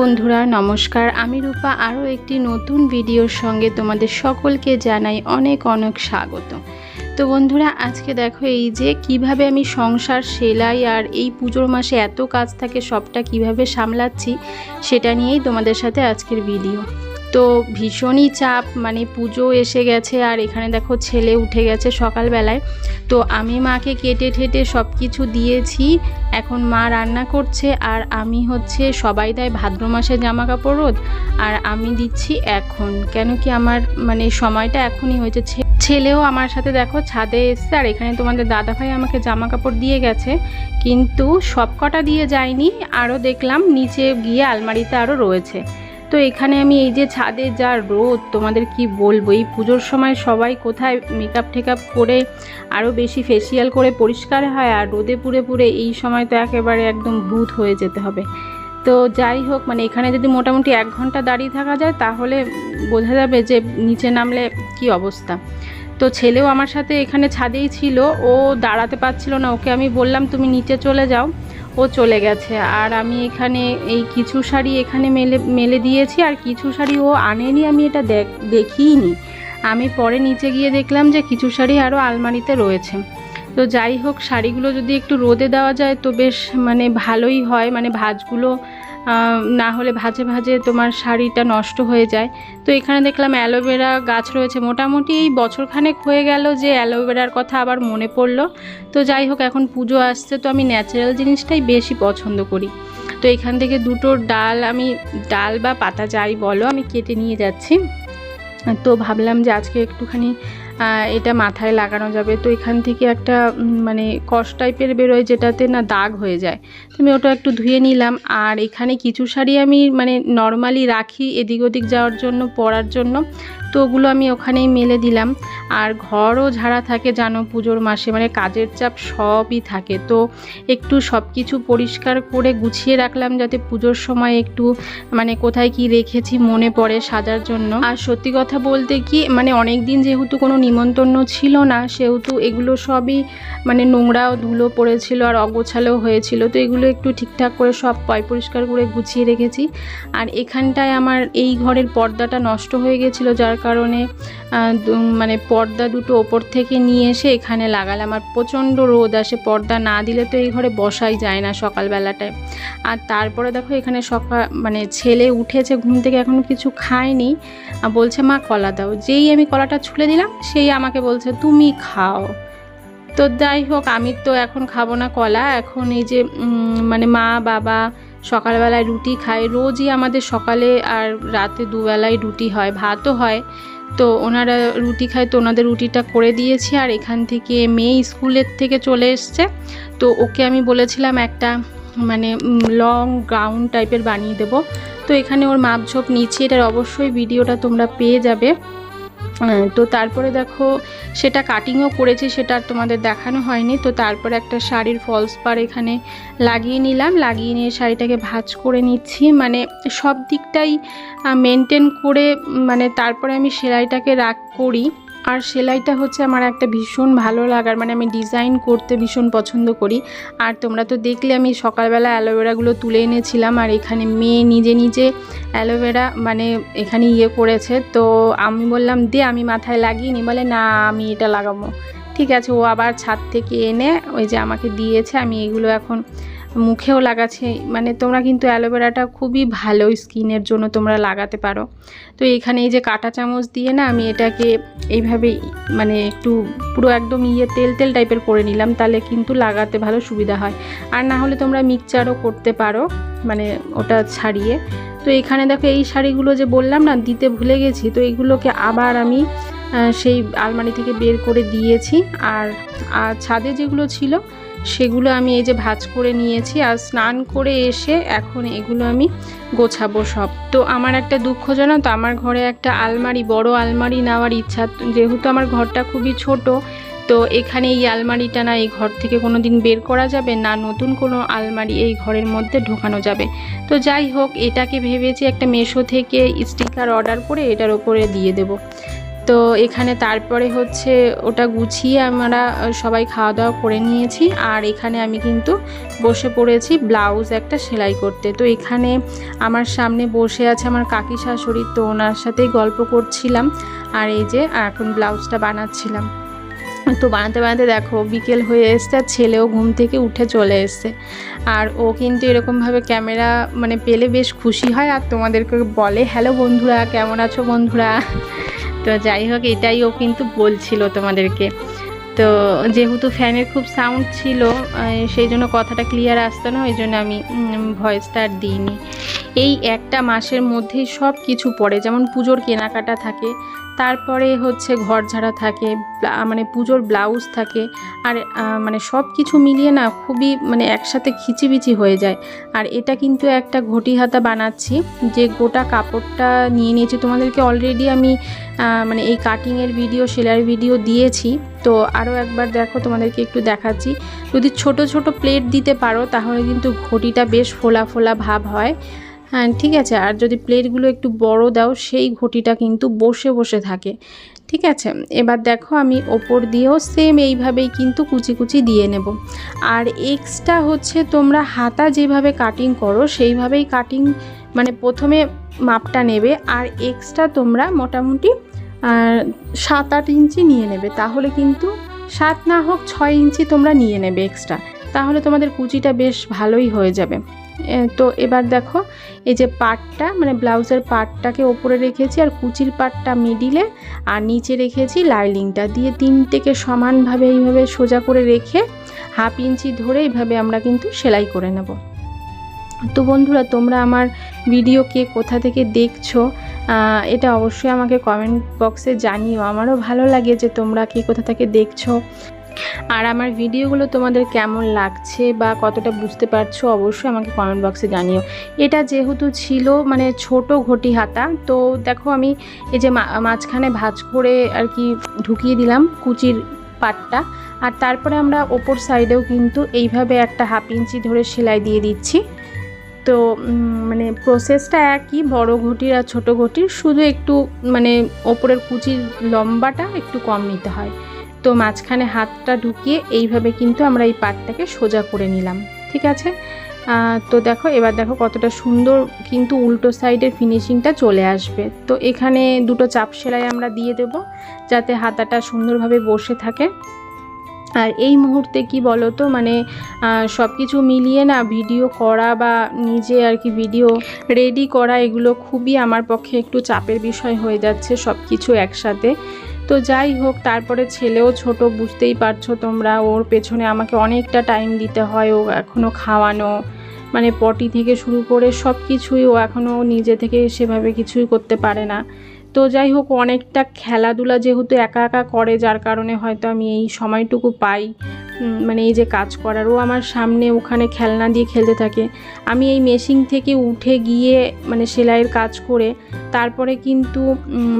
বন্ধুরা, নমস্কার। আমি রূপা। আরও একটি নতুন ভিডিওর সঙ্গে তোমাদের সকলকে জানাই অনেক অনেক স্বাগত। তো বন্ধুরা, আজকে দেখো এই যে কীভাবে আমি সংসার, সেলাই আর এই পুজোর মাসে এত কাজ থাকে, সবটা কীভাবে সামলাচ্ছি, সেটা নিয়েই তোমাদের সাথে আজকের ভিডিও। তো ভীষণই চাপ মানে পুজো এসে গেছে আর এখানে দেখো ছেলে উঠে গেছে সকালবেলায়। তো আমি মাকে কেটে ঠেটে সব কিছু দিয়েছি, এখন মা রান্না করছে আর আমি হচ্ছে সবাই দেয় ভাদ্র মাসে জামা কাপড় রোদ আর আমি দিচ্ছি এখন, কেন কি আমার মানে সময়টা এখনই হয়েছে। ছেলেও আমার সাথে দেখো ছাদে এসছে আর এখানে তোমাদের দাদাভাই আমাকে জামা কাপড় দিয়ে গেছে, কিন্তু সব কটা দিয়ে যায়নি, আরও দেখলাম নিচে গিয়ে আলমারিতে আরও রয়েছে। তো এখানে আমি এই যে ছাদে যা রোদ, তোমাদের কি বলব? এই পুজোর সময় সবাই কোথায় মেকআপ টেকআপ করে আরও বেশি ফেসিয়াল করে পরিষ্কার হয় আর রোদে পুড়ে পুড়ে এই সময় তো একেবারে একদম ভূত হয়ে যেতে হবে। তো যাই হোক মানে এখানে যদি মোটামুটি এক ঘণ্টা দাঁড়িয়ে থাকা যায়, তাহলে বোঝা যাবে যে নিচে নামলে কি অবস্থা। তো ছেলেও আমার সাথে এখানে ছাদেই ছিল, ও দাঁড়াতে পারছিল না। ওকে আমি বললাম, তুমি নিচে চলে যাও। ও চলে গেছে। আর আমি এখানে এই কিছু শাড়ি এখানে মেলে মেলে দিয়েছি, আর কিছু শাড়ি ও আনেনি, আমি এটা দেখ দেখিইনি আমি পরে নিচে গিয়ে দেখলাম যে কিছু শাড়ি আরও আলমারিতে রয়েছে। তো যাই হোক, শাড়িগুলো যদি একটু রোদে দেওয়া যায় তো বেশ মানে ভালোই হয় মানে ভাঁজগুলো না হলে ভাজে ভাজে তোমার শাড়িটা নষ্ট হয়ে যায়। তো এখানে দেখলাম অ্যালোভেরা গাছ রয়েছে। মোটামুটি এই বছরখানেক হয়ে গেল যে অ্যালোভেরার কথা আবার মনে পড়ল। তো যাই হোক, এখন পুজো আসছে, তো আমি ন্যাচারাল জিনিসটাই বেশি পছন্দ করি। তো এখান থেকে দুটো ডাল আমি, ডাল বা পাতা যাই বলো, আমি কেটে নিয়ে যাচ্ছি। তো ভাবলাম যে আজকে একটুখানি এটা মাথায় লাগানো যাবে। তো এখান থেকে একটা মানে কষ টাইপের বেরোয় যেটাতে না দাগ হয়ে যায়। তো আমি ওটা একটু ধুয়ে নিলাম। আর এখানে কিছু শাড়ি আমি মানে নর্মালি রাখি এদিক ওদিক যাওয়ার জন্য, পরার জন্য। তো ওগুলো আমি ওখানেই মেলে দিলাম। আর ঘরও ঝাড়া থাকে জানো পুজোর মাসে মানে কাজের চাপ সবই থাকে। তো একটু সব কিছু পরিষ্কার করে গুছিয়ে রাখলাম যাতে পুজোর সময় একটু মানে কোথায় কি রেখেছি মনে পড়ে সাজার জন্য। আর সত্যি কথা বলতে কি মানে অনেক দিন যেহেতু কোনো নিমন্ত্রণ ছিল না, সেহেতু এগুলো সবই মানে নোংরা ও ধুলো পড়েছিল আর অগোছালো হয়েছিল। তো এগুলো একটু ঠিকঠাক করে সব পয় পরিষ্কার করে গুছিয়ে রেখেছি। আর এখানটায় আমার এই ঘরের পর্দাটা নষ্ট হয়ে গেছিল, যার কারণে মানে পর্দা দুটো ওপর থেকে নিয়ে এসে এখানে লাগালাম আর প্রচণ্ড রোদ আসে। পর্দা না দিলে তো এই ঘরে বসাই যায় না সকালবেলাটায়। আর তারপরে দেখো এখানে সকাল মানে ছেলে উঠেছে, ঘুম থেকে এখনও কিছু খায়নি। বলছে, মা, কলা দাও। যেই আমি কলাটা ছুলে দিলাম, সেই আমাকে বলছে, তুমি খাও। তো যাই হোক, আমি তো এখন খাব না কলা। এখন এই যে মানে মা, বাবা সকালবেলায় রুটি খায় রোজই আমাদের সকালে আর রাতে দুবেলায় রুটি হয়, ভাতও হয়। তো ওনারা রুটি খায়, তো ওনাদের রুটিটা করে দিয়েছি আর এখান থেকে মেয়ে স্কুলের থেকে চলে এসছে। তো ওকে আমি বলেছিলাম একটা মানে লং গাউন টাইপের বানিয়ে দেবো। তো এখানে ওর মাপঝোপ নিচে এটার অবশ্যই ভিডিওটা তোমরা পেয়ে যাবে। তো তারপরে দেখো, সেটা কাটিংও করেছি, সেটা আর তোমাদের দেখানো হয়নি। তো তারপরে একটা শাড়ির ফলস পার এখানে লাগিয়ে নিলাম। লাগিয়ে নিয়ে শাড়িটাকে ভাজ করে নিচ্ছি। মানে সব দিকটাই মেনটেন করে মানে তারপরে আমি সেলাইটাকে রাগ করি। আর সেলাইটা হচ্ছে আমার একটা ভীষণ ভালো লাগার মানে আমি ডিজাইন করতে ভীষণ পছন্দ করি। আর তোমরা তো দেখলে আমি সকালবেলা অ্যালোভেরাগুলো তুলে এনেছিলাম, আর এখানে মেয়ে নিজে নিজে অ্যালোভেরা মানে এখানে ইয়ে করেছে। তো আমি বললাম, দে, আমি মাথায় লাগিয়ে নি। বলে, না, আমি এটা লাগাবো। ঠিক আছে, ও আবার ছাদ থেকে এনে ওই যে আমাকে দিয়েছে, আমি এগুলো এখন মুখেও লাগাচ্ছে। মানে তোমরা কিন্তু অ্যালোভেরাটা খুবই ভালো স্কিনের জন্য তোমরা লাগাতে পারো। তো এখানে এই যে কাঁটা চামচ দিয়ে না আমি এটাকে এইভাবে মানে একটু পুরো একদম ইয়ে তেল তেল টাইপের করে নিলাম, তাহলে কিন্তু লাগাতে ভালো সুবিধা হয়। আর না হলে তোমরা মিক্সচারও করতে পারো মানে ওটা ছাড়িয়ে। তো এখানে দেখো এই শাড়িগুলো যে বললাম না, দিতে ভুলে গেছি, তো এইগুলোকে আবার আমি সেই আলমারি থেকে বের করে দিয়েছি। আর আর ছাদে যেগুলো ছিল সেগুলো আমি এই যে ভাজ করে নিয়েছি আর স্নান করে এসে এখন এগুলো আমি গোছাবো সব। তো আমার একটা দুঃখ জানো তো আমার ঘরে একটা আলমারি, বড় আলমারি নেওয়ার ইচ্ছা। যেহেতু আমার ঘরটা খুবই ছোট, তো এখানে এই আলমারিটা না এই ঘর থেকে কোনো দিন বের করা যাবে না, নতুন কোনো আলমারি এই ঘরের মধ্যে ঢোকানো যাবে। তো যাই হোক, এটাকে ভেবেছি একটা মেশো থেকে স্টিকার অর্ডার করে এটার ওপরে দিয়ে দেব। তো এখানে তারপরে হচ্ছে ওটা গুছিয়ে আমরা সবাই খাওয়া দাওয়া করে নিয়েছি। আর এখানে আমি কিন্তু বসে পড়েছি ব্লাউজ একটা সেলাই করতে। তো এখানে আমার সামনে বসে আছে আমার কাকি শাশুড়ি, তো ওনার সাথেই গল্প করছিলাম। আর এই যে এখন ব্লাউজটা বানাচ্ছিলাম। তো বানাতে বানাতে দেখো বিকেল হয়ে এসছে, আর ছেলেও ঘুম থেকে উঠে চলে এসছে। আর ও কিন্তু এরকমভাবে ক্যামেরা মানে পেলে বেশ খুশি হয়। আর তোমাদেরকে বলে, হ্যালো বন্ধুরা, কেমন আছো বন্ধুরা? তো যাই হোক, এটাই ও কিন্তু বলছিল তোমাদেরকে। তো যেহেতু ফ্যানের খুব সাউন্ড ছিল সেই জন্য কথাটা ক্লিয়ার আসতো না, ওই জন্য আমি ভয়েসটা আর দিইনি। এই একটা মাসের মধ্যেই সব কিছু পড়ে, যেমন পুজোর কেনাকাটা থাকে, তারপরে হচ্ছে ঘর ঝাড়া থাকে মানে পুজোর ব্লাউজ থাকে, আর মানে সব কিছু মিলিয়ে না খুবই মানে একসাথে খিচিবিচি হয়ে যায়। আর এটা কিন্তু একটা ঘটি হাতা বানাচ্ছি, যে গোটা কাপড়টা নিয়ে নিয়েছি। তোমাদেরকে অলরেডি আমি মানে এই কাটিংয়ের ভিডিও সেলাইয়ের ভিডিও দিয়েছি। তো আরও একবার দেখো, তোমাদেরকে একটু দেখাচ্ছি। যদি ছোট ছোট প্লেট দিতে পারো, তাহলে কিন্তু ঘটিটা বেশ ফোলা ফোলা ভাব হয়। হ্যাঁ ঠিক আছে। আর যদি প্লেটগুলো একটু বড় দাও, সেই ঘটিটা কিন্তু বসে বসে থাকে। ঠিক আছে? এবার দেখো আমি ওপর দিয়েও সেম এইভাবেই কিন্তু কুচি কুচি দিয়ে নেব। আর এক্সট্রা হচ্ছে তোমরা হাতা যেভাবে কাটিং করো, সেইভাবেই কাটিং মানে প্রথমে মাপটা নেবে। আর এক্সট্রা তোমরা মোটামুটি সাত আট ইঞ্চি নিয়ে নেবে। তাহলে কিন্তু সাত না হোক ছয় ইঞ্চি তোমরা নিয়ে নেবে এক্সট্রা তাহলে তোমাদের কুচিটা বেশ ভালোই হয়ে যাবে। তো এবার দেখো, এই যে পাটটা মানে ব্লাউজের পাটটাকে ওপরে রেখেছি আর কুচির পাটটা মিডিলে আর নিচে রেখেছি লাইলিংটা দিয়ে তিনটেকে সমানভাবে এইভাবে সোজা করে রেখে হাফ ইঞ্চি ধরে এইভাবে আমরা কিন্তু সেলাই করে নেব। তো বন্ধুরা, তোমরা আমার ভিডিও কে কোথা থেকে দেখছ এটা অবশ্যই আমাকে কমেন্ট বক্সে জানিও। আমারও ভালো লাগে যে তোমরা কে কোথা থেকে দেখছ। আর আমার ভিডিওগুলো তোমাদের কেমন লাগছে বা কতটা বুঝতে পারছ অবশ্যই আমাকে কমেন্ট বক্সে জানিও। এটা যেহেতু ছিল মানে ছোট ঘটি হাতা তো দেখো আমি এই যে মাঝখানে ভাজ করে আর কি ঢুকিয়ে দিলাম কুচির পাটটা। আর তারপরে আমরা ওপর সাইডেও কিন্তু এইভাবে একটা হাফ ইঞ্চি ধরে সেলাই দিয়ে দিচ্ছি। তো মানে প্রসেসটা একই বড় ঘটির আর ছোটো ঘটির, শুধু একটু মানে ওপরের কুচির লম্বাটা একটু কম নিতে হয়। তো মাঝখানে হাতটা ঢুকিয়ে এইভাবে কিন্তু আমরা এই পাটটাকে সোজা করে নিলাম, ঠিক আছে? তো দেখো, এবার দেখো কতটা সুন্দর কিন্তু উল্টো সাইডের ফিনিশিংটা চলে আসবে। তো এখানে দুটো চাপ সেলাই আমরা দিয়ে দেব, যাতে হাতাটা সুন্দরভাবে বসে থাকে। আর এই মুহূর্তে কি বলো তো মানে সব কিছু মিলিয়ে না ভিডিও করা বা নিজে আর কি ভিডিও রেডি করা এগুলো খুবই আমার পক্ষে একটু চাপের বিষয় হয়ে যাচ্ছে সব কিছু একসাথে। তো যাই হোক, তারপরে ছেলেও ছোট, বুঝতেই পারছ তোমরা, ওর পেছনে আমাকে অনেকটা টাইম দিতে হয়, ও এখনও খাওয়ানো মানে পটি থেকে শুরু করে সব কিছুই ও এখনও নিজে থেকে সেভাবে কিছুই করতে পারে না। তো যাই হোক, অনেকটা খেলাধুলা যেহেতু একা একা করে, যার কারণে হয়তো আমি এই সময়টুকু পাই। মানে এই যে কাজ করার, ও আমার সামনে ওখানে খেলনা দিয়ে খেলতে থাকে। আমি এই মেশিন থেকে উঠে গিয়ে মানে সেলাইয়ের কাজ করে, তারপরে কিন্তু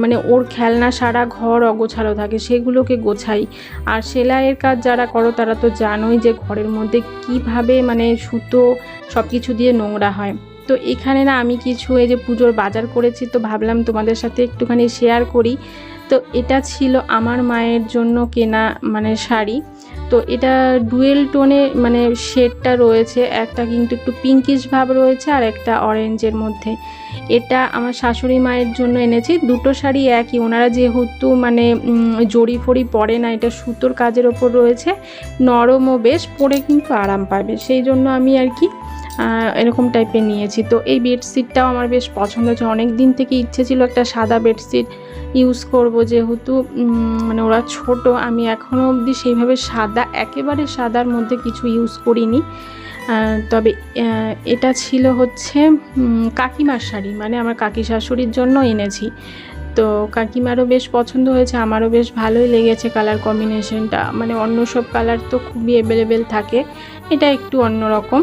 মানে ওর খেলনা সারা ঘর অগোছালো থাকে, সেগুলোকে গোছাই। আর সেলাইয়ের কাজ যারা করো, তারা তো জানোই যে ঘরের মধ্যে কীভাবে মানে সুতো সব কিছু দিয়ে নোংরা হয়। তো এখানে না আমি কিছু এই যে পুজোর বাজার করেছি, তো ভাবলাম তোমাদের সাথে একটুখানি শেয়ার করি। তো এটা ছিল আমার মায়ের জন্য কেনা মানে শাড়ি। তো এটা ডুয়েল টোনে মানে শেডটা রয়েছে, একটা কিন্তু একটু পিঙ্কিশ ভাব রয়েছে আর একটা অরেঞ্জের মধ্যে। এটা আমার শাশুড়ি মায়ের জন্য এনেছি, দুটো শাড়ি একই, ওনারা যেহেতু মানে জড়ি ফড়ি পরে না, এটা সুতোর কাজের ওপর রয়েছে, নরমও বেশ, পরে কিন্তু আরাম পাবে। সেই জন্য আমি আর কি এরকম টাইপের নিয়েছি। তো এই বেডশিটটাও আমার বেশ পছন্দ হয়েছে অনেক দিন থেকে ইচ্ছে ছিল একটা সাদা বেডশিট ইউজ করব যেহেতু মানে ওরা ছোট, আমি এখনও অবধি সেইভাবে সাদা, একেবারে সাদার মধ্যে কিছু ইউজ করিনি। তবে এটা ছিল হচ্ছে কাকিমার শাড়ি মানে আমার কাকি শাশুড়ির জন্য এনেছি। তো কাকিমারও বেশ পছন্দ হয়েছে, আমারও বেশ ভালোই লেগেছে কালার কম্বিনেশনটা মানে অন্য সব কালার তো খুবই অ্যাভেলেবেল থাকে, এটা একটু অন্যরকম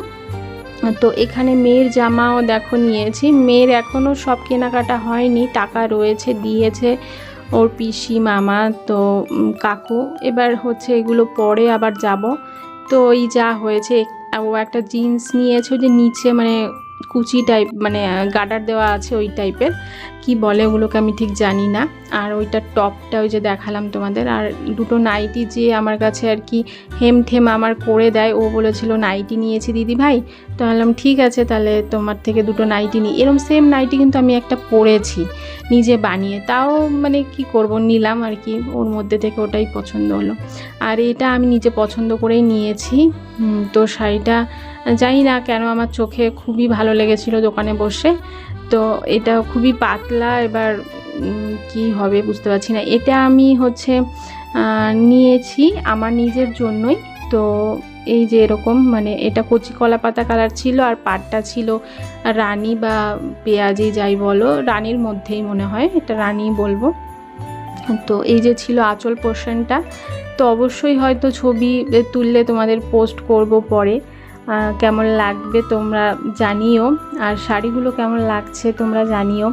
তো এখানে মেয়ের জামাও দেখো নিয়েছি। মেয়ের এখনও সব কেনাকাটা হয়নি, টাকা রয়েছে, দিয়েছে ওর পিসি, মামা, তো কাকু। এবার হচ্ছে এগুলো পরে আবার যাব। তো এই যা হয়েছে, ও একটা জিন্স নিয়েছে যে নিচে মানে কুচি টাইপ মানে গার্ডার দেওয়া আছে ওই টাইপের কি বলে ওগুলোকে আমি ঠিক জানি না। আর ওইটার টপটা ওই যে দেখালাম তোমাদের। আর দুটো নাইটি যে আমার কাছে আর কি হেম ঠেম আমার করে দেয়, ও বলেছিল নাইটি নিয়েছি দিদি ভাই। তো বললাম, ঠিক আছে, তাহলে তোমার থেকে দুটো নাইটি নিই। এরকম সেম নাইটি কিন্তু আমি একটা পরেছি, নিজে বানিয়ে। তাও মানে কি করব, নিলাম আর কি। ওর মধ্যে থেকে ওটাই পছন্দ হলো। আর এটা আমি নিজে পছন্দ করেই নিয়েছি। তো শাড়িটা জানি না কেন আমার চোখে খুবই ভালো লেগেছিল দোকানে বসে। তো এটা খুবই পাতলা এবার কি হবে বুঝতে পারছি না। এটা আমি হচ্ছে নিয়েছি আমার নিজের জন্যই। তো এই যে এরকম মানে এটা কচি কলা পাতা কালার ছিল আর পাটটা ছিল রানী বা পেঁয়াজি যাই বলো, রানীর মধ্যেই মনে হয়, এটা রানী বলব। তো এই যে ছিল আঁচল পোর্শনটা তো অবশ্যই হয়তো ছবি তুললে তোমাদের পোস্ট করব পরে। কেমন লাগবে তোমরা জানিও, আর শাড়িগুলো কেমন লাগছে তোমরা জানিও।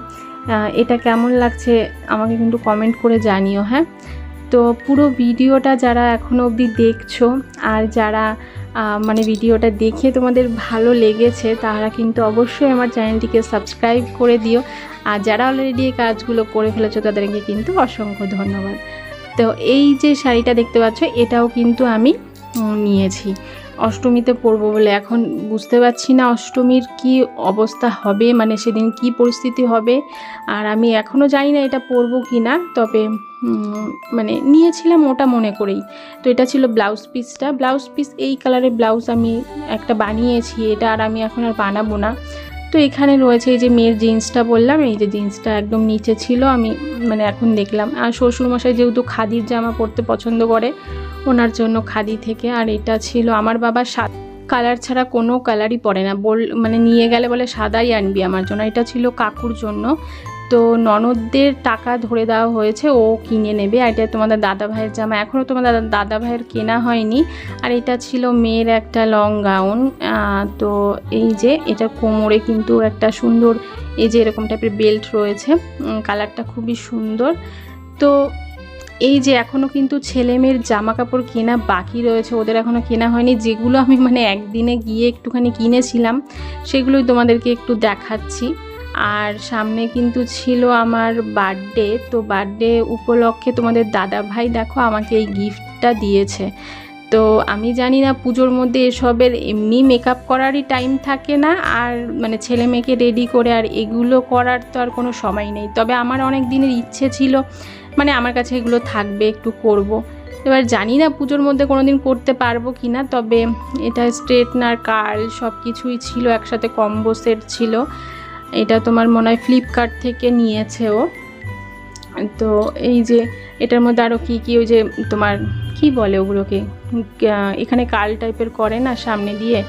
এটা কেমন লাগছে আমাকে কিন্তু কমেন্ট করে জানিও হ্যাঁ? তো পুরো ভিডিওটা যারা এখনও অবধি দেখছ, আর যারা মানে ভিডিওটা দেখে তোমাদের ভালো লেগেছে, তারা কিন্তু অবশ্যই আমার চ্যানেলটিকে সাবস্ক্রাইব করে দিও। আর যারা অলরেডি এই কাজগুলো করে ফেলেছো, তাদেরকে কিন্তু অসংখ্য ধন্যবাদ। তো এই যে শাড়িটা দেখতে পাচ্ছ, এটাও কিন্তু আমি নিয়েছি। অষ্টমীতে পড়ব বলে এখন বুঝতে পারছি না অষ্টমীর কি অবস্থা হবে মানে সেদিন কি পরিস্থিতি হবে, আর আমি এখনও জানি না এটা পরবো কি না তবে মানে নিয়েছিলাম ওটা মনে করেই। তো এটা ছিল ব্লাউজ পিসটা। ব্লাউজ পিস, এই কালারের ব্লাউজ আমি একটা বানিয়েছি, এটা আর আমি এখন আর বানাবো না। তো এখানে রয়েছে এই যে মেয়ের জিন্সটা বললাম, এই যে জিন্সটা একদম নিচে ছিল, আমি মানে এখন দেখলাম। আর শ্বশুরমশাই যেহেতু খাদির জামা পরতে পছন্দ করে, ওনার জন্য খাদি থেকে, আর এটা ছিল আমার বাবা সাত কালার ছাড়া কোনো কালারই পরে না। বল মানে নিয়ে গেলে বলে সাদাই আনবি আমার জন্য, এটা ছিল কাকুর জন্য। তো ননদদের টাকা ধরে দেওয়া হয়েছে, ও কিনে নেবে। আর এটা তোমাদের দাদা ভাইয়ের জামা। এখনও তোমাদের দাদা- দাদা ভাইয়ের কেনা হয়নি। আর এটা ছিল মেয়ের একটা লং গাউন তো এই যে, এটা কোমরে কিন্তু একটা সুন্দর, এই যে এরকম টাইপের বেল্ট রয়েছে। কালারটা খুবই সুন্দর। তো এই যে এখনও কিন্তু ছেলে মেয়ের জামা কাপড় কেনা বাকি রয়েছে। ওদের এখনও কেনা হয়নি। যেগুলো আমি মানে একদিনে গিয়ে একটুখানি কিনেছিলাম, সেগুলোই তোমাদেরকে একটু দেখাচ্ছি। আর সামনে কিন্তু ছিল আমার বার্থডে তো বার্থডে উপলক্ষে তোমাদের দাদা ভাই দেখো আমাকে এই গিফটটা দিয়েছে। তো আমি জানি না পুজোর মধ্যে এসবের এমনি মেকআপ করারই টাইম থাকে না, আর মানে ছেলে মেয়েকে রেডি করে আর এগুলো করার তো আর কোনো সময় নেই। তবে আমার অনেক দিনের ইচ্ছে ছিল মানে আমার কাছে এগুলো থাকবে, একটু করব। এবার জানি না পুজোর মধ্যে কোনো দিন করতে পারব কি না তবে এটা স্ট্রেটনার কার্ল সব কিছুই ছিল, একসাথে কম্বো সেট ছিল। এটা তোমার মনে হয় ফ্লিপকার্ট থেকে নিয়েছে ও তো এই যে এটার মধ্যে আরও কী কী ওই যে তোমার, কি বলে ওগুলোকে? এখানে কাল টাইপের করে না সামনে দিয়ে,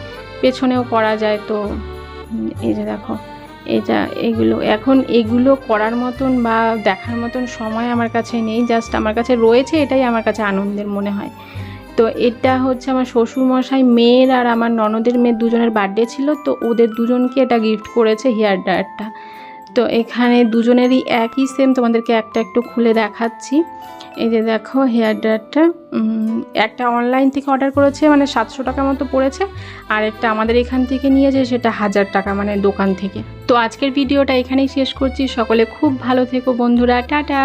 পেছনেও করা যায় তো। এই যে দেখো, এটা এগুলো, এখন এগুলো করার মতন বা দেখার মতন সময় আমার কাছে নেই, জাস্ট আমার কাছে রয়েছে এটাই আমার কাছে আনন্দের মনে হয়। তো এটা হচ্ছে আমার শ্বশুরমশাই, মেয়ের আর আমার ননদের মেয়ের দুজনের বার্থডে ছিল, তো ওদের দুজনকে এটা গিফট করেছে হেয়ার ড্রায়ারটা তো এখানে দুজনেরই একই সেম তোমাদেরকে একটা একটু খুলে দেখাচ্ছি। এই যে দেখো হেয়ার ড্রায়ারটা একটা অনলাইন থেকে অর্ডার করেছে মানে সাতশো টাকা মতো পড়েছে, আর একটা আমাদের এখান থেকে নিয়েছে, সেটা হাজার টাকা মানে দোকান থেকে। তো আজকের ভিডিওটা এখানেই শেষ করছি, সকলে খুব ভালো থেকো বন্ধুরা, টাটা!